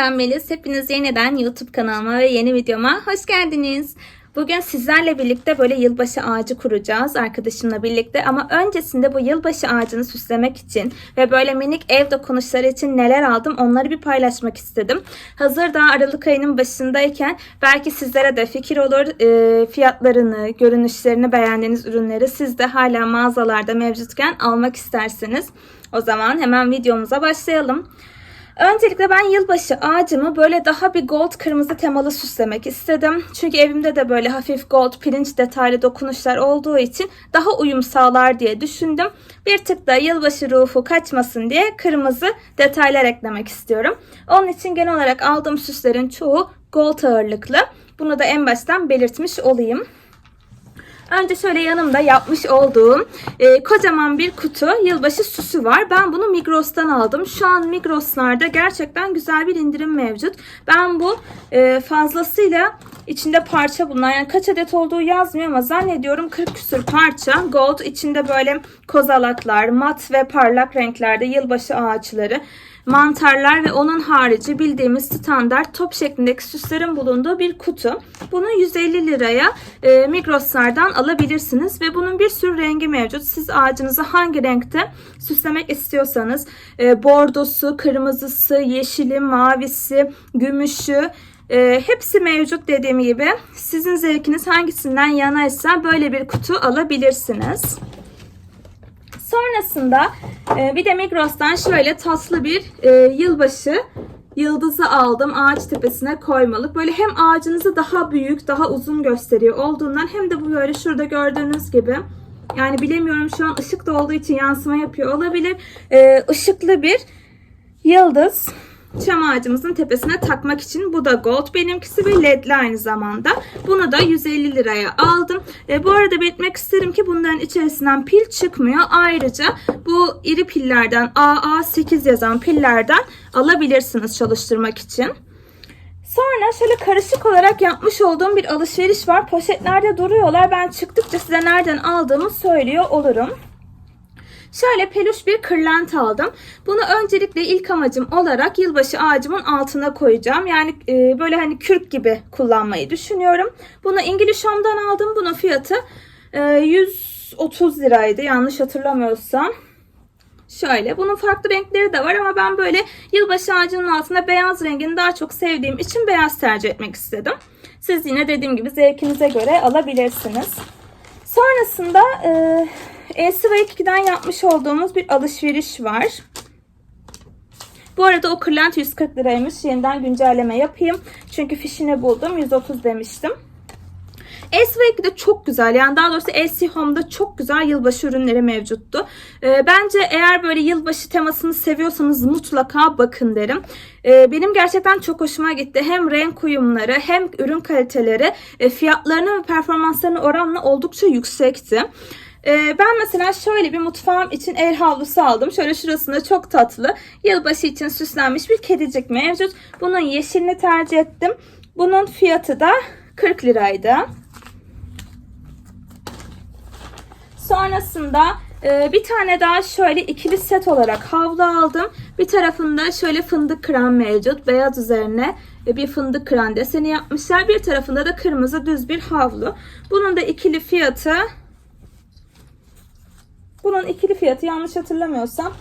ben Melis. Hepiniz yeniden YouTube kanalıma ve yeni videoma hoş geldiniz. Bugün sizlerle birlikte böyle yılbaşı ağacı kuracağız arkadaşımla birlikte. Ama öncesinde bu yılbaşı ağacını süslemek için ve böyle minik ev dokunuşları için neler aldım onları bir paylaşmak istedim. Hazır daha Aralık ayının başındayken belki sizlere de fikir olur. e, fiyatlarını, görünüşlerini beğendiğiniz ürünleri siz de hala mağazalarda mevcutken almak isterseniz. O zaman hemen videomuza başlayalım. Öncelikle ben yılbaşı ağacımı böyle daha bir gold kırmızı temalı süslemek istedim. Çünkü evimde de böyle hafif gold pirinç detaylı dokunuşlar olduğu için daha uyum sağlar diye düşündüm. Bir tık da yılbaşı ruhu kaçmasın diye kırmızı detaylar eklemek istiyorum. Onun için genel olarak aldığım süslerin çoğu gold ağırlıklı. Bunu da en baştan belirtmiş olayım. Önce şöyle yanımda yapmış olduğum e, kocaman bir kutu yılbaşı süsü var. Ben bunu Migros'tan aldım. Şu an Migros'larda gerçekten güzel bir indirim mevcut. Ben bu e, fazlasıyla içinde parça bulunan yani kaç adet olduğu yazmıyor ama zannediyorum 40 küsür parça. Gold içinde böyle kozalaklar, mat ve parlak renklerde yılbaşı ağaçları mantarlar ve onun harici bildiğimiz standart top şeklindeki süslerin bulunduğu bir kutu. Bunu 150 liraya e, Migros'lardan alabilirsiniz ve bunun bir sürü rengi mevcut. Siz ağacınızı hangi renkte süslemek istiyorsanız e, bordosu, kırmızısı, yeşili, mavisi, gümüşü e, hepsi mevcut dediğim gibi. Sizin zevkiniz hangisinden yanaysa böyle bir kutu alabilirsiniz. Sonrasında e, bir de Migros'tan şöyle tatlı bir e, yılbaşı yıldızı aldım ağaç tepesine koymalık. Böyle hem ağacınızı daha büyük, daha uzun gösteriyor olduğundan hem de bu böyle şurada gördüğünüz gibi yani bilemiyorum şu an ışık da olduğu için yansıma yapıyor olabilir. E, ışıklı bir yıldız çam ağacımızın tepesine takmak için. Bu da gold benimkisi ve ledli aynı zamanda. Bunu da 150 liraya aldım. E, bu arada belirtmek isterim ki bunların içerisinden pil çıkmıyor. Ayrıca bu iri pillerden AA8 yazan pillerden alabilirsiniz çalıştırmak için. Sonra şöyle karışık olarak yapmış olduğum bir alışveriş var. Poşetlerde duruyorlar. Ben çıktıkça size nereden aldığımı söylüyor olurum. Şöyle peluş bir kırlent aldım. Bunu öncelikle ilk amacım olarak yılbaşı ağacımın altına koyacağım. Yani e, böyle hani kürk gibi kullanmayı düşünüyorum. Bunu İngiliz Home'dan aldım. Bunun fiyatı e, 130 liraydı yanlış hatırlamıyorsam. Şöyle bunun farklı renkleri de var ama ben böyle yılbaşı ağacının altında beyaz rengini daha çok sevdiğim için beyaz tercih etmek istedim. Siz yine dediğim gibi zevkinize göre alabilirsiniz. Sonrasında e, LCV2'den yapmış olduğumuz bir alışveriş var. Bu arada o kırlent 140 liraymış. Yeniden güncelleme yapayım. Çünkü fişini buldum. 130 demiştim. LCV2 de çok güzel. Yani daha doğrusu LC Home'da çok güzel yılbaşı ürünleri mevcuttu. Ee, bence eğer böyle yılbaşı temasını seviyorsanız mutlaka bakın derim. Ee, benim gerçekten çok hoşuma gitti. Hem renk uyumları hem ürün kaliteleri e, fiyatlarına ve performanslarına oranla oldukça yüksekti. Ee, ben mesela şöyle bir mutfağım için el havlusu aldım. Şöyle şurasında çok tatlı. Yılbaşı için süslenmiş bir kedicik mevcut. Bunun yeşilini tercih ettim. Bunun fiyatı da 40 liraydı. Sonrasında e, bir tane daha şöyle ikili set olarak havlu aldım. Bir tarafında şöyle fındık kıran mevcut. Beyaz üzerine e, bir fındık kıran deseni yapmışlar. Bir tarafında da kırmızı düz bir havlu. Bunun da ikili fiyatı bunun ikili fiyatı yanlış hatırlamıyorsam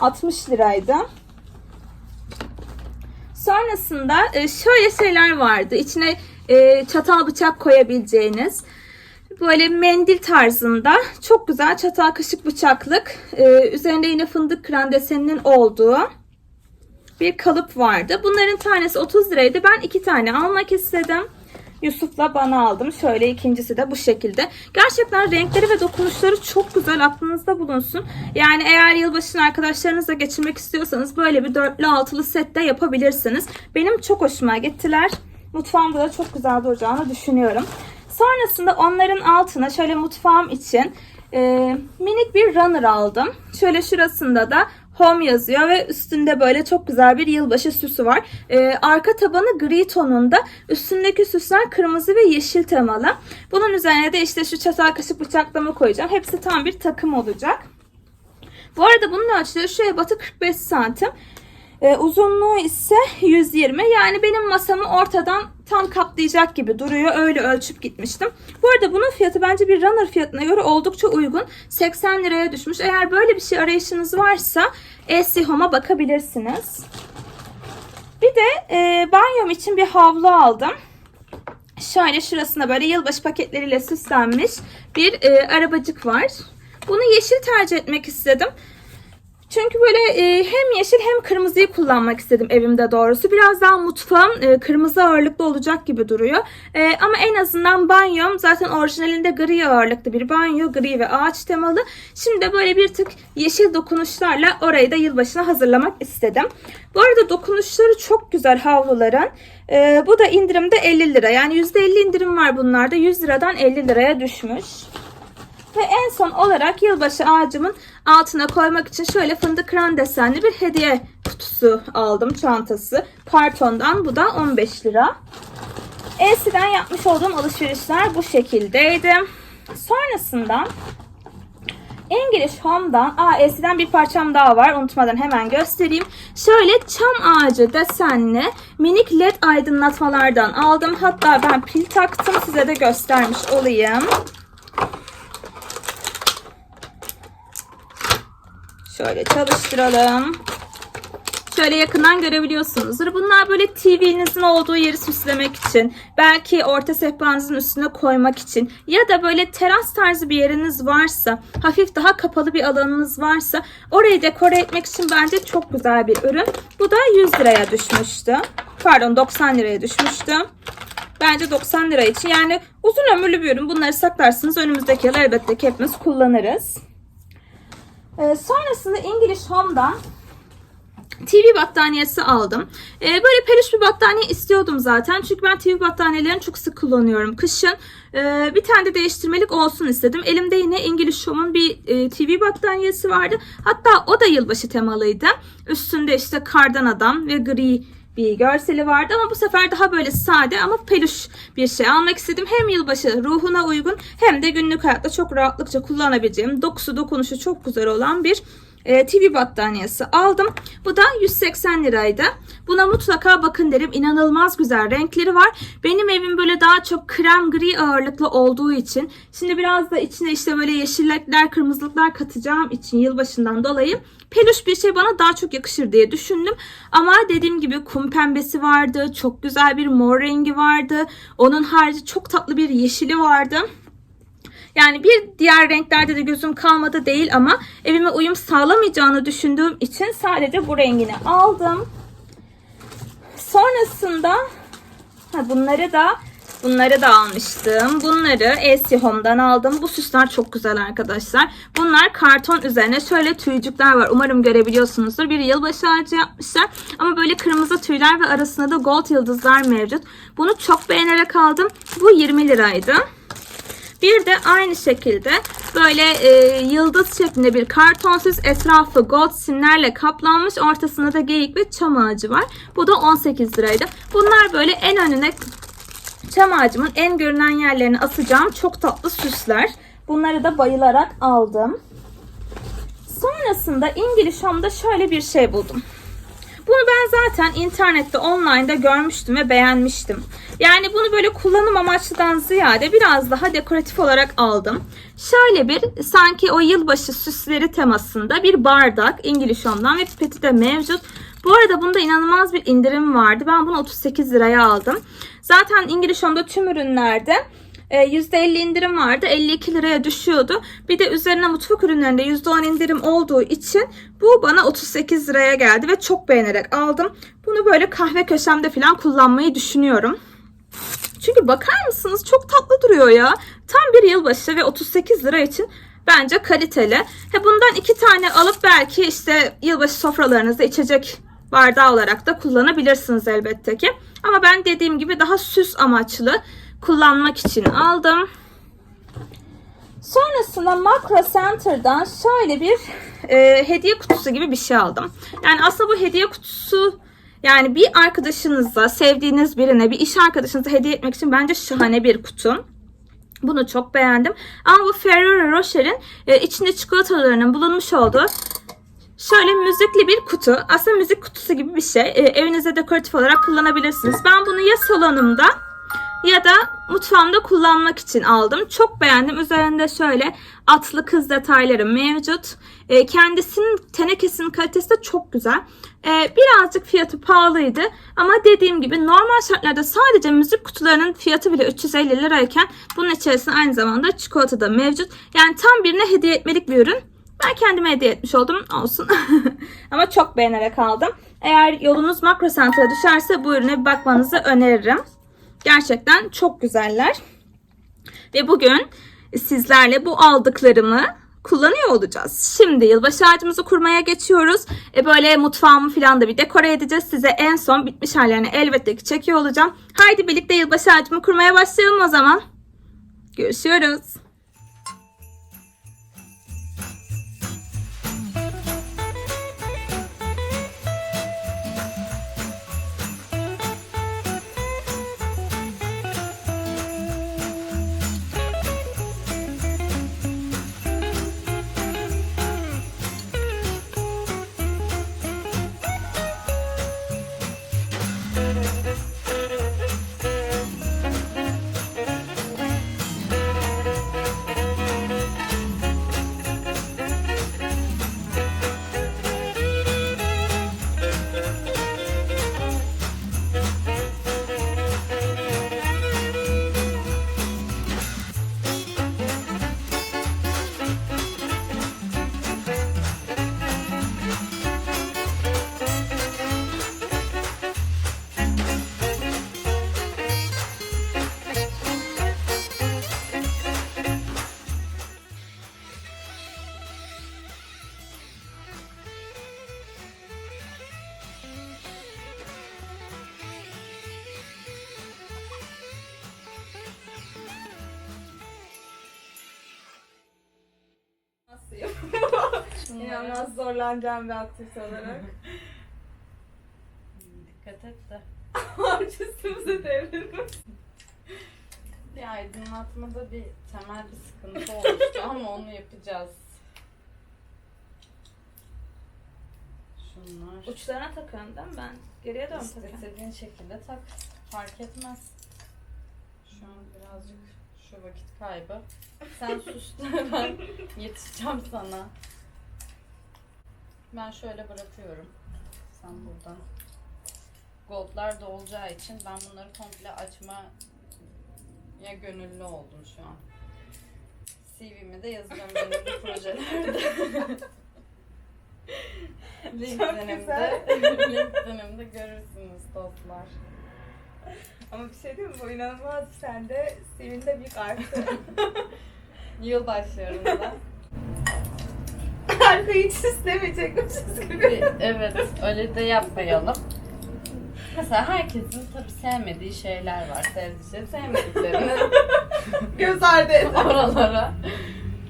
60 liraydı. Sonrasında e, şöyle şeyler vardı. İçine e, çatal bıçak koyabileceğiniz böyle mendil tarzında çok güzel çatal kaşık bıçaklık e, üzerinde yine fındık kıran deseninin olduğu bir kalıp vardı. Bunların tanesi 30 liraydı. Ben iki tane almak istedim. Yusuf'la bana aldım. Şöyle ikincisi de bu şekilde. Gerçekten renkleri ve dokunuşları çok güzel aklınızda bulunsun. Yani eğer yılbaşını arkadaşlarınızla geçirmek istiyorsanız böyle bir dörtlü altılı set de yapabilirsiniz. Benim çok hoşuma gittiler. Mutfağımda da çok güzel duracağını düşünüyorum. Sonrasında onların altına şöyle mutfağım için e, minik bir runner aldım. Şöyle şurasında da Home yazıyor ve üstünde böyle çok güzel bir yılbaşı süsü var. Ee, arka tabanı gri tonunda. Üstündeki süsler kırmızı ve yeşil temalı. Bunun üzerine de işte şu çatal kaşık bıçaklama koyacağım. Hepsi tam bir takım olacak. Bu arada bunun ölçüleri şuraya batı 45 santim. E, uzunluğu ise 120. Yani benim masamı ortadan tam kaplayacak gibi duruyor. Öyle ölçüp gitmiştim. Bu arada bunun fiyatı bence bir runner fiyatına göre oldukça uygun. 80 liraya düşmüş. Eğer böyle bir şey arayışınız varsa Etsy Home'a bakabilirsiniz. Bir de e, banyom için bir havlu aldım. Şöyle şurasında böyle yılbaşı paketleriyle süslenmiş bir e, arabacık var. Bunu yeşil tercih etmek istedim. Çünkü böyle e, hem yeşil hem kırmızıyı kullanmak istedim evimde doğrusu. Biraz daha mutfağım e, kırmızı ağırlıklı olacak gibi duruyor. E, ama en azından banyom zaten orijinalinde gri ağırlıklı bir banyo. Gri ve ağaç temalı. Şimdi de böyle bir tık yeşil dokunuşlarla orayı da yılbaşına hazırlamak istedim. Bu arada dokunuşları çok güzel havluların. E, bu da indirimde 50 lira. Yani %50 indirim var bunlarda. 100 liradan 50 liraya düşmüş. Ve en son olarak yılbaşı ağacımın altına koymak için şöyle fındık kıran desenli bir hediye kutusu aldım çantası. Kartondan bu da 15 lira. Etsy'den yapmış olduğum alışverişler bu şekildeydi. Sonrasında English Home'dan, aa Etsy'den bir parçam daha var. Unutmadan hemen göstereyim. Şöyle çam ağacı desenli minik led aydınlatmalardan aldım. Hatta ben pil taktım. Size de göstermiş olayım. Şöyle çalıştıralım. Şöyle yakından görebiliyorsunuzdur. Bunlar böyle TV'nizin olduğu yeri süslemek için, belki orta sehpanızın üstüne koymak için ya da böyle teras tarzı bir yeriniz varsa, hafif daha kapalı bir alanınız varsa orayı dekore etmek için bence çok güzel bir ürün. Bu da 100 liraya düşmüştü. Pardon 90 liraya düşmüştü. Bence 90 lira için yani uzun ömürlü bir ürün. Bunları saklarsınız. Önümüzdeki yıl elbette ki hepimiz kullanırız. Ee, sonrasında English Home'dan TV battaniyesi aldım. Ee, böyle peluş bir battaniye istiyordum zaten. Çünkü ben TV battaniyelerini çok sık kullanıyorum kışın. Ee, bir tane de değiştirmelik olsun istedim. Elimde yine English Home'un bir e, TV battaniyesi vardı. Hatta o da yılbaşı temalıydı. Üstünde işte kardan adam ve gri bir görseli vardı ama bu sefer daha böyle sade ama peluş bir şey almak istedim. Hem yılbaşı ruhuna uygun hem de günlük hayatta çok rahatlıkça kullanabileceğim dokusu dokunuşu çok güzel olan bir e, TV battaniyesi aldım. Bu da 180 liraydı. Buna mutlaka bakın derim. İnanılmaz güzel renkleri var. Benim evim böyle daha çok krem gri ağırlıklı olduğu için şimdi biraz da içine işte böyle yeşillikler, kırmızılıklar katacağım için yılbaşından dolayı peluş bir şey bana daha çok yakışır diye düşündüm. Ama dediğim gibi kum pembesi vardı. Çok güzel bir mor rengi vardı. Onun harici çok tatlı bir yeşili vardı. Yani bir diğer renklerde de gözüm kalmadı değil ama evime uyum sağlamayacağını düşündüğüm için sadece bu rengini aldım. Sonrasında ha bunları da bunları da almıştım. Bunları Etsy Home'dan aldım. Bu süsler çok güzel arkadaşlar. Bunlar karton üzerine şöyle tüycükler var. Umarım görebiliyorsunuzdur. Bir yılbaşı ağacı yapmışlar. Ama böyle kırmızı tüyler ve arasında da gold yıldızlar mevcut. Bunu çok beğenerek aldım. Bu 20 liraydı. Bir de aynı şekilde böyle e, yıldız şeklinde bir karton süs etrafı gold simlerle kaplanmış. Ortasında da geyik ve çam ağacı var. Bu da 18 liraydı. Bunlar böyle en önüne çam ağacımın en görünen yerlerini asacağım çok tatlı süsler. Bunları da bayılarak aldım. Sonrasında İngiliz Home'da şöyle bir şey buldum. Bunu ben zaten internette, online'da görmüştüm ve beğenmiştim. Yani bunu böyle kullanım amaçlıdan ziyade biraz daha dekoratif olarak aldım. Şöyle bir sanki o yılbaşı süsleri temasında bir bardak İngiliz Home'dan ve pipeti de mevcut. Bu arada bunda inanılmaz bir indirim vardı. Ben bunu 38 liraya aldım. Zaten İngiliz Home'da tüm ürünlerde %50 indirim vardı. 52 liraya düşüyordu. Bir de üzerine mutfak ürünlerinde %10 indirim olduğu için bu bana 38 liraya geldi ve çok beğenerek aldım. Bunu böyle kahve köşemde falan kullanmayı düşünüyorum. Çünkü bakar mısınız çok tatlı duruyor ya. Tam bir yılbaşı ve 38 lira için bence kaliteli. He bundan iki tane alıp belki işte yılbaşı sofralarınızda içecek bardağı olarak da kullanabilirsiniz elbette ki. Ama ben dediğim gibi daha süs amaçlı kullanmak için aldım. Sonrasında Macro Center'dan şöyle bir e, hediye kutusu gibi bir şey aldım. Yani aslında bu hediye kutusu yani bir arkadaşınıza, sevdiğiniz birine, bir iş arkadaşınıza hediye etmek için bence şahane bir kutu. Bunu çok beğendim. Ama bu Ferrero Rocher'in e, içinde çikolatalarının bulunmuş olduğu Şöyle müzikli bir kutu. Aslında müzik kutusu gibi bir şey. Ee, evinize dekoratif olarak kullanabilirsiniz. Ben bunu ya salonumda ya da mutfağımda kullanmak için aldım. Çok beğendim. Üzerinde şöyle atlı kız detayları mevcut. Ee, kendisinin tenekesinin kalitesi de çok güzel. Ee, birazcık fiyatı pahalıydı. Ama dediğim gibi normal şartlarda sadece müzik kutularının fiyatı bile 350 lirayken bunun içerisinde aynı zamanda çikolata da mevcut. Yani tam birine hediye etmelik bir ürün. Ben kendime hediye etmiş oldum. Olsun. Ama çok beğenerek aldım. Eğer yolunuz Makro Center'a düşerse bu ürüne bir bakmanızı öneririm. Gerçekten çok güzeller. Ve bugün sizlerle bu aldıklarımı kullanıyor olacağız. Şimdi yılbaşı ağacımızı kurmaya geçiyoruz. E böyle mutfağımı falan da bir dekore edeceğiz. Size en son bitmiş hallerini elbette ki çekiyor olacağım. Haydi birlikte yılbaşı ağacımı kurmaya başlayalım o zaman. Görüşürüz. Zorlanacağım bir aktivite olarak. Dikkat et de. Ağaç üstümüze devrilmiş. Bir aydınlatmada bir temel bir sıkıntı oluştu ama onu yapacağız. Şunlar. Uçlarına takın değil mi ben? Geriye dön takın. İstediğin şekilde tak. Fark etmez. Şu an birazcık şu vakit kaybı. Sen sus da ben yetişeceğim sana. Ben şöyle bırakıyorum. Sen buradan. Goldlar da olacağı için ben bunları komple açma ya gönüllü oldum şu an. CV'mi de yazacağım gönüllü projelerde. LinkedIn'imde, LinkedIn'imde görürsünüz dostlar. Ama bir şey diyeyim mi? Bu inanılmaz. Sen de sevinde büyük arttı. Yıl başlarında. Arkayı hiç istemeyecekmişiz gibi. Evet, öyle de yapmayalım. Mesela herkesin tabii sevmediği şeyler var. Sevdiği sevmediklerini Göz ardı et. oralara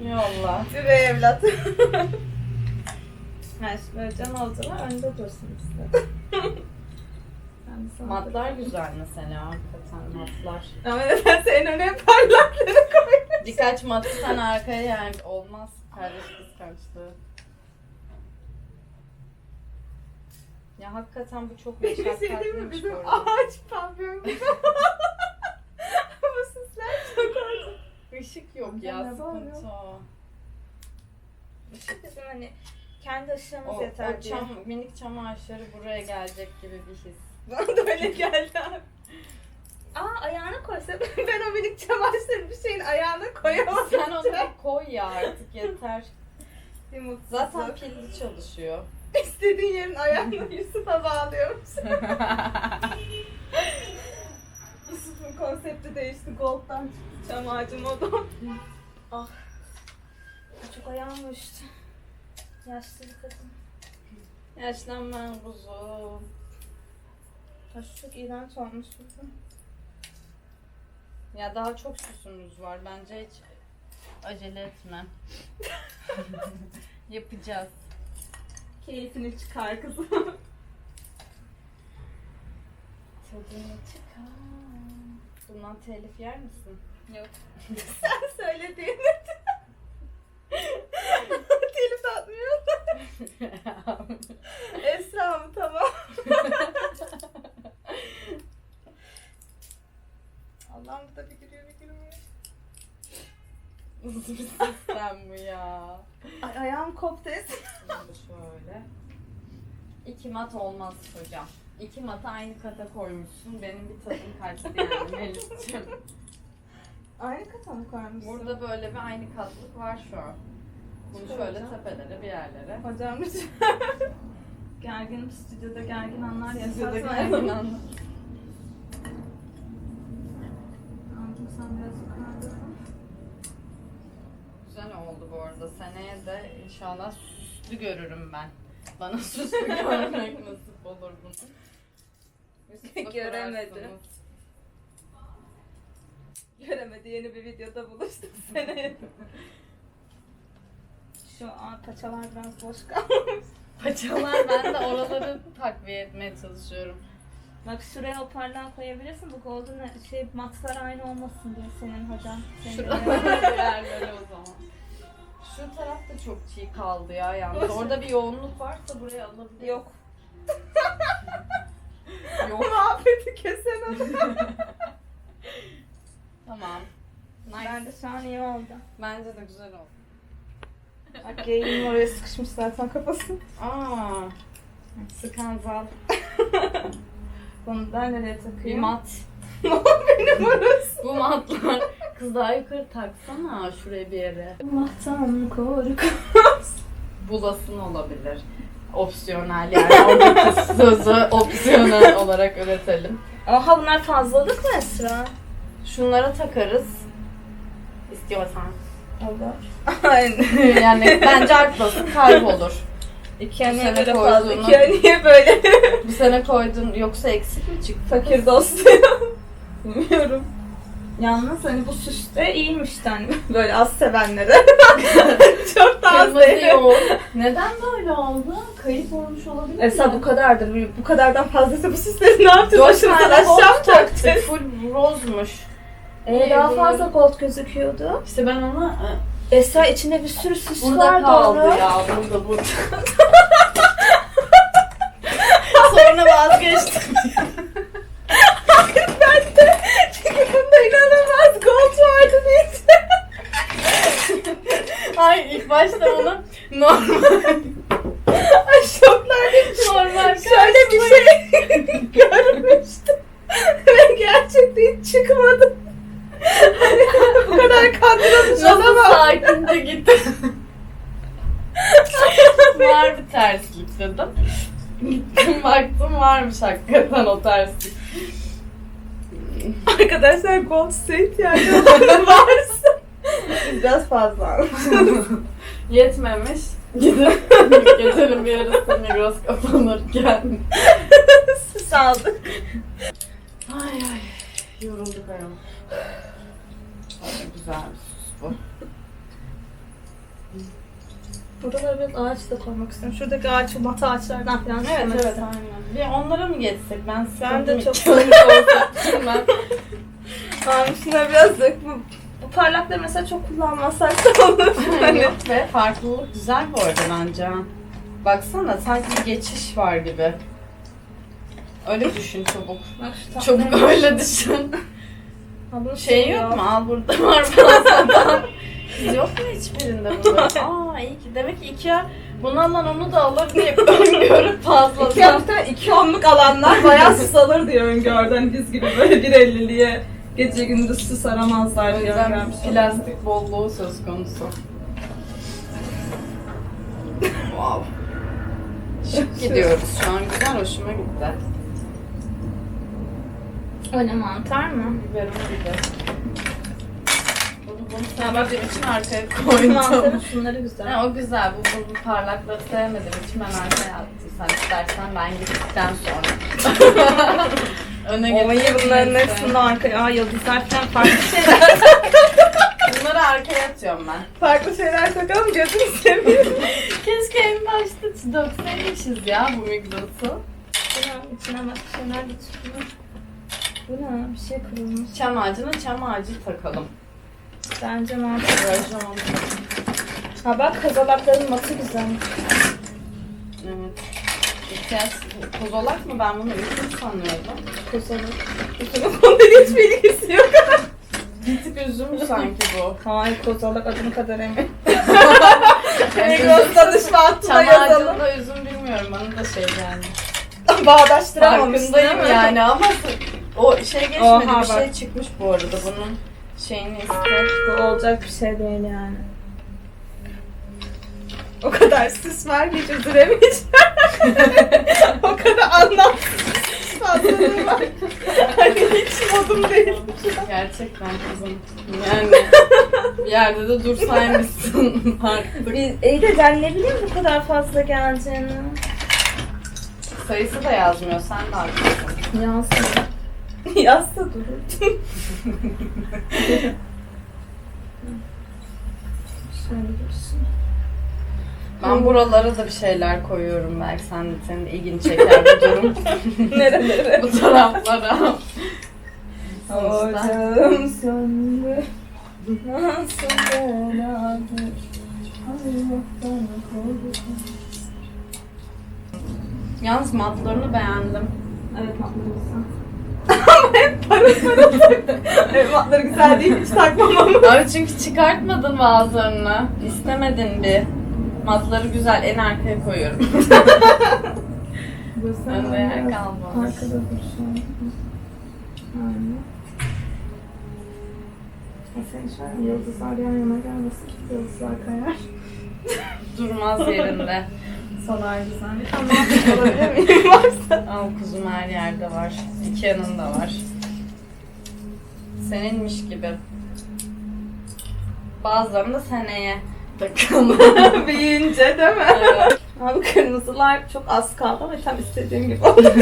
yolla. Üvey evlat. Şimdi böyle can oldular önde dursun. Ben sana Matlar güzel mesela hakikaten matlar. Ama neden senin öne parlakları koymuş? Birkaç matı sen arkaya yani olmaz. Kardeş kıskançlığı. Ya hakikaten bu çok değil mi? meşakkatliymiş Bizim bu arada. ağaç pavyon gibi. Bu süsler çok oldu. Işık yok ya Ya ne sıkıntı o. Bizim hani kendi ışığımız O, yeter o diye. çam, minik çam ağaçları buraya gelecek gibi bir his. Bana da öyle geldi abi. Aa ayağına koysa ben o minik çamaşır bir şeyin ayağına koyamadım. Sen onu koy ya artık yeter. Bir mutsuzluk. Zaten pilli çalışıyor. İstediğin yerin ayağını Yusuf'a bağlıyormuş. Yusuf'un konsepti değişti. Gold'dan çıktı çam ağacı moda. ah. Çok ayağım uyuştu. Yaşlı bir kadın. Yaşlanman kuzum. Taş çok iğrenç olmuş burada. Ya daha çok süsümüz var. Bence hiç acele etme. Yapacağız. Keyfini çıkar kızım. Tadını çıkar. Bundan telif yer misin? Yok. Sen söylediğin telif atmıyor. Esra mı? Tamam. Allah'ım bu da bir gülüyor bir gülüyor. Nasıl bir sistem bu ya? Ay ayağım koptu. Şimdi şöyle. İki mat olmaz hocam. İki matı aynı kata koymuşsun. Benim bir tadım kaçtı yani Melis'ciğim. Aynı kata mı koymuşsun? Burada böyle bir aynı katlık var şu an. Bunu şöyle Hocam. tepelere bir yerlere. Hocam gergin stüdyoda gergin anlar Stüdyoda yaşatmayalım. gergin anlar. Aldım sen biraz yukarıdasın. Güzel oldu bu arada. Seneye de inşallah süslü görürüm ben. Bana süslü görmek nasip olur bunu. Yusuf'a Göremedi. yeni bir videoda buluştuk seneye. Şu aa, paçalar biraz boş kalmış. Paçalar ben de oraları takviye etmeye çalışıyorum. Bak şuraya o parlağı koyabilirsin. Bu golden şey matlar aynı olmasın diye senin hocam. Senin Şuralara bir yerlere o zaman. Şu taraf da çok çiğ kaldı ya yalnız. Orada bir yoğunluk varsa buraya alabilirim. Yok. Yok. Muhabbeti kesen Tamam. Nice. Ben de şu an iyi oldu. Bence de güzel oldu. Bak geyiğim oraya sıkışmış zaten kafası. Aa. Skandal. Bunu da nereye Bir takayım? mat. Benim orası. Bu matlar. Kız daha yukarı taksana şuraya bir yere. Allah'tan korku. Bulasın olabilir. Opsiyonel yani oradaki sözü opsiyonel olarak üretelim. Oha bunlar fazlalık mı Esra? Şunlara takarız. İstiyorsan. Olur. Yani bence haklısın kaybolur. İki sene böyle fazla? İki niye böyle Bu sene koydun yoksa eksik mi çıktı? fakir dostuyum? Bilmiyorum. Yalnız hani bu süs de iyiymiş hani böyle az sevenlere. Çok da az. Neden böyle oldu? Kayıp olmuş olabilir mi? Esra bu kadardır. Bu kadardan fazlası bu süsleri ne yapacağız? Dört tane aşağı taktık. Full rozmuş. Ee, daha fazla gold gözüküyordu. İşte ben ona Esra içinde bir sürü süs burada var kaldı doğru. ya. Burada burada. Sonra vazgeçtim. ben de çünkü bunda inanılmaz gold vardı diye. Hayır ilk başta onu normal Ay şoklardayım. normal Şöyle bir şey görmüştüm. Ve gerçekten hiç çıkmadı. bu kadar kandırılmış Nasıl olamam. sakince gitti. Var bir terslik dedim. Gittim baktım varmış hakikaten o terslik. Arkadaşlar gold set yani varsa biraz fazla. Yetmemiş. Gidip gecenin bir yarısı Migros kapanırken. Süs aldık. Ay ay yorulduk ayol. Ay, güzel bir sus bu. Buralara biraz ağaç da koymak istiyorum. Şuradaki ağaç, mata ağaçlardan falan Evet evet aynen. Bir onlara mı geçsek? Ben Ben de çok sıkıldım olsa. ben Tamam şuna biraz dök. Parlakları mesela çok kullanmasak da olur. hani. Yok be farklılık güzel bu arada bence. Baksana sanki bir geçiş var gibi. Öyle düşün çabuk. Bak şu tatlı. Çabuk öyle düşün. Ha, bunu Şey yok mu? Al burada var fazladan. yok mu hiçbirinde burada? Aa iyi ki. Demek ki Ikea bunu alan onu da alır diye öngörüp İki fazladan. hafta iki onluk alanlar bayağı sus alır diye öngördü. Hani biz gibi böyle 1.50'liye gece gündüz sus aramazlar O yüzden öngörmüş. plastik bolluğu söz konusu. wow. Şık gidiyoruz şu an. Güzel hoşuma gitti. O ne mantar mı? Biberon gibi. Bunu, sevmediğim için arkaya Mantarın koydum. şunları güzel. Ha, o güzel. Bu, bu, bu parlaklığı sevmediğim için ben arkaya attım. Sen istersen ben gittikten sonra. Öne Oy getireyim bunların hepsinde arkaya Aa, yıldızlar falan farklı şeyler. Bunları arkaya atıyorum ben. farklı şeyler takalım gözünü seveyim. Keşke en başta dökseymişiz ya bu Migros'u. Bunun içine bak şeyler de çıkıyor. Bu ne? Bir şey kırılmış. Çam ağacına çam ağacı takalım. Bence mantar. Rajon. Ha bak kozalakların matı güzel. Evet. İhtiyaç kozolak mı? Ben bunu ürün sanıyordum. Kozalak. Bunun konuda hiç bilgisi yok. Bir tık üzüm sanki bu. Hayır kozalak adım kadar emin. Yani Migros danışma hattına Çam yazalım. ağacında üzüm bilmiyorum bana da şey geldi. Bağdaştıramamışsın Farkındayım yani ama o şey geçmedi Oha, bir bak. şey çıkmış bu arada bunun şeyini iste. Bu olacak bir şey değil yani. O kadar süs var ki üzülemeyeceğim. o kadar anlamsız fazlalığı var. Hani hiç modum değil. Gerçekten kızım. Yani bir yerde de dursaymışsın artık. Biz, iyi de ben ne bileyim bu kadar fazla geleceğini. Sayısı da yazmıyor sen de haklısın. Yansın. Yazsa durur. Şöyle dursun. Ben buralara da bir şeyler koyuyorum belki sen senin ilgini çeker bu durum. Nerelere? bu taraflara. Ocağım söndü. Nasıl beladır? Allah'tan. Yalnız matlarını beğendim. Evet matları güzel. Ama hep parıl parıl. evet matları güzel değil hiç takmam ama. Abi çünkü çıkartmadın bazılarını. İstemedin bir. Matları güzel en arkaya koyuyorum. Önde yer kalmamış. Arkada dursun. Aynen. E sen şu an yıldızlar yan yana gelmesin. Yıldızlar kayar. Durmaz yerinde. Solar güzel. Tamam. Olabilir miyim? Varsa. Al kuzum her yerde var. İki yanında var. Seninmiş gibi. Bazılarını da seneye takın. Büyüyünce değil mi? Evet. Abi kırmızılar çok az kaldı ama tam istediğim gibi oldu.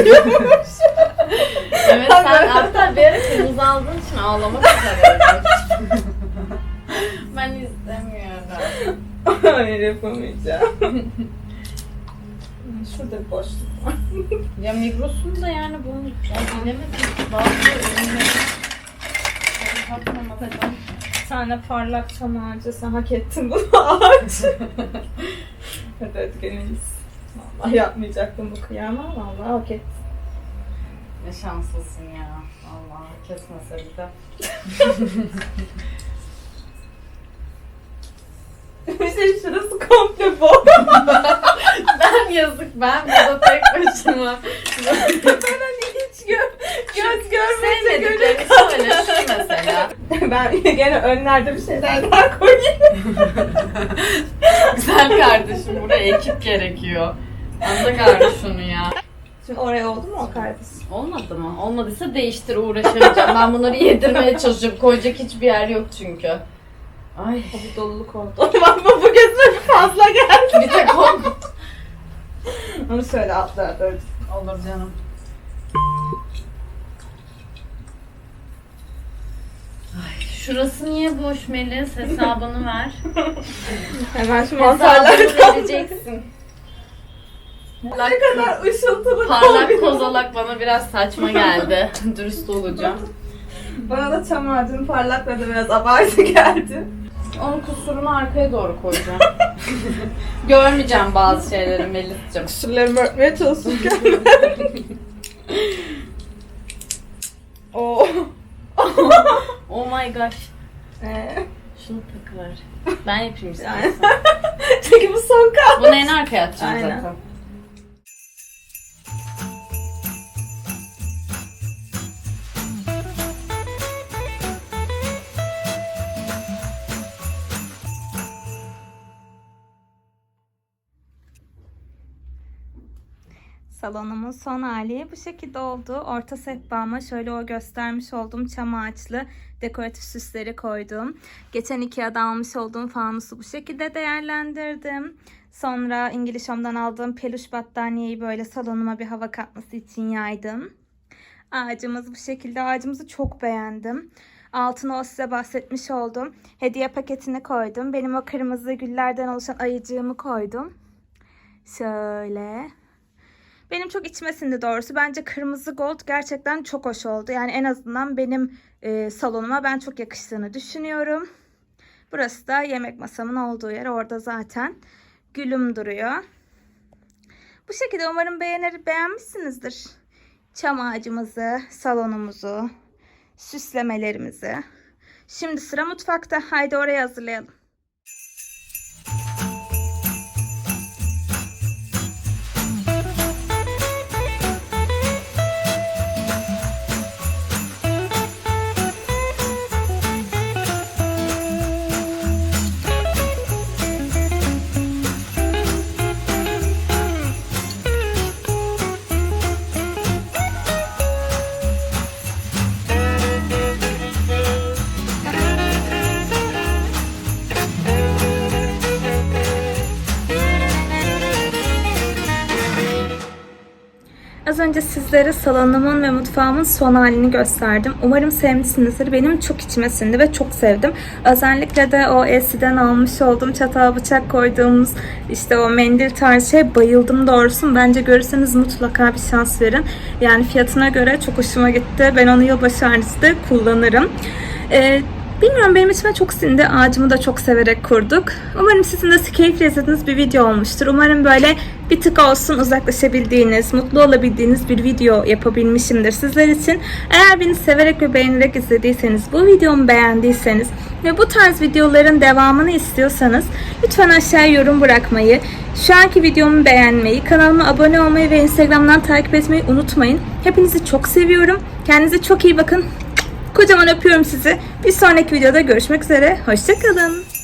evet sen hatta bir ara kırmızı aldığın için ağlamak üzereydin. ben istemiyorum. Hayır yapamayacağım. Şurada bir boşluk var. Ya Migros'un da yani bunu bilemedim. Bazı ürünleri bakalım. Bir tane parlak çam ağacı sen hak ettin bunu ağaç. hadi hadi geliniz. Vallahi yapmayacaktım bu kıyama. Vallahi hak ettin. Ne şanslısın ya. Allah kesmese bir de. şey şurası komple bu. ben yazık ben burada tek başıma. ben hani hiç gö göz gönül söyle şu mesela. Ben gene önlerde bir şeyler daha koyayım. Güzel kardeşim buraya ekip gerekiyor. Anla gari şunu ya. Şimdi oraya oldu mu o kardeş? Olmadı mı? Olmadıysa değiştir uğraşamayacağım. Ben bunları yedirmeye çalışıyorum. Koyacak hiçbir yer yok çünkü. Ay. Bu doluluk oldu. Bak bu bu gözüme fazla geldi. Bir tek o. Onu söyle atla dört. Olur canım. Ay, şurası niye boş Melis? Hesabını ver. Hemen şu mantarlardan. vereceksin. Ne kadar ışıltılı Parlak kombin. kozalak bana biraz saçma geldi. Dürüst olacağım. Bana da çam ağacının parlaklığı da biraz abartı geldi. Onun kusurunu arkaya doğru koyacağım. Görmeyeceğim bazı şeyleri Melis'cim. Kusurlarımı örtmeye çalışırken. Oo. Oh my gosh. Ee, Şunu takıver. Ben yapayım istersen. Çünkü bu son kaldı. Bunu en arkaya atacağım Aynen. zaten. Salonumun son hali bu şekilde oldu. Orta sehpama şöyle o göstermiş olduğum çam ağaçlı dekoratif süsleri koydum. Geçen Ikea'da almış olduğum fanusu bu şekilde değerlendirdim. Sonra İngiliz Home'dan aldığım peluş battaniyeyi böyle salonuma bir hava katması için yaydım. Ağacımız bu şekilde. Ağacımızı çok beğendim. Altına o size bahsetmiş oldum. Hediye paketini koydum. Benim o kırmızı güllerden oluşan ayıcığımı koydum. Şöyle. Benim çok içmesindi doğrusu. Bence kırmızı gold gerçekten çok hoş oldu. Yani en azından benim e, salonuma ben çok yakıştığını düşünüyorum. Burası da yemek masamın olduğu yer. Orada zaten gülüm duruyor. Bu şekilde umarım beğenir, beğenmişsinizdir. Çam ağacımızı, salonumuzu, süslemelerimizi. Şimdi sıra mutfakta. Haydi oraya hazırlayalım. Önce sizlere salonumun ve mutfağımın son halini gösterdim. Umarım sevmişsinizdir. Benim çok içime sindi ve çok sevdim. Özellikle de o Esi'den almış olduğum çatal bıçak koyduğumuz işte o mendil tarzı şey bayıldım doğrusu. Bence görürseniz mutlaka bir şans verin. Yani fiyatına göre çok hoşuma gitti. Ben onu yılbaşı haricinde kullanırım. Ee, Bilmiyorum benim içime çok sindi. Ağacımı da çok severek kurduk. Umarım sizin de keyifle izlediğiniz bir video olmuştur. Umarım böyle bir tık olsun uzaklaşabildiğiniz, mutlu olabildiğiniz bir video yapabilmişimdir sizler için. Eğer beni severek ve beğenerek izlediyseniz, bu videomu beğendiyseniz ve bu tarz videoların devamını istiyorsanız lütfen aşağıya yorum bırakmayı, şu anki videomu beğenmeyi, kanalıma abone olmayı ve Instagram'dan takip etmeyi unutmayın. Hepinizi çok seviyorum. Kendinize çok iyi bakın. Kocaman öpüyorum sizi. Bir sonraki videoda görüşmek üzere. Hoşçakalın.